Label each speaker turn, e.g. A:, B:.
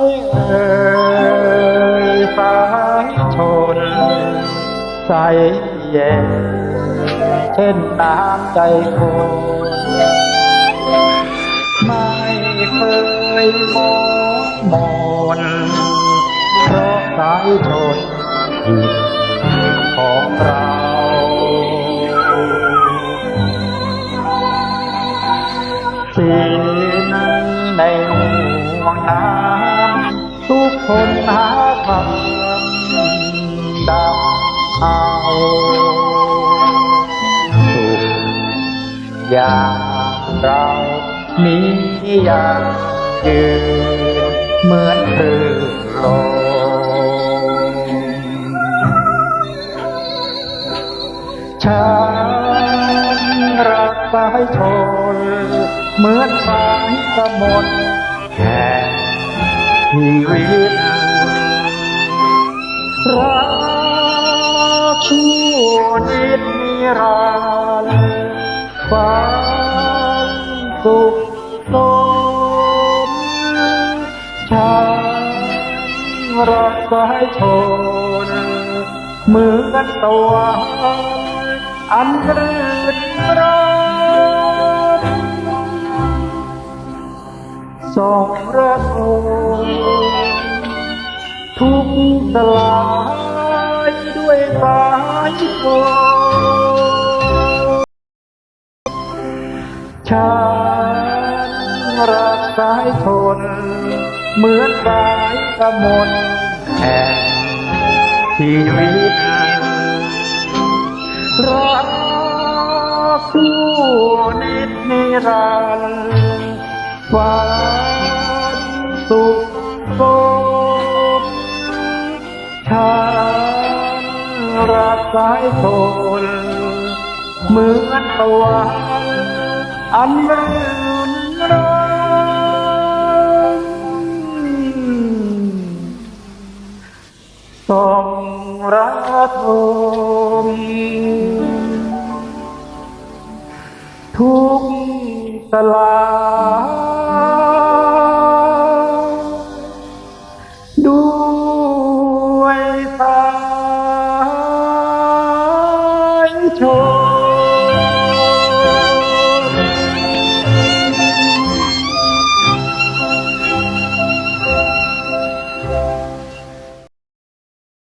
A: สายเอ่ยสาชนใสเย็นเช่นน้ำใจคนไม่เคยมองมนเพราะสายชนจิต คนหาคำดำเอาสุขอย่างเรามีอย่างยืนเหมือนคลื่นลมฉันรักสายชนเหมือนสายสมุทร ชีวิตรักชั่วนิดนิรันดร์ความสุขสมฉันรักสายชนเหมือนตะวันอันรื่นรม สองระทมทุกสลายด้วยสายชนฉันรักสายชนเหมือนสายสมุทรแห่งชีวิตรักสู้นิดนิรันดร์ ฉันรักสายชนเหมือนตะวันอันรื่นรมส่องรักมทุกสลา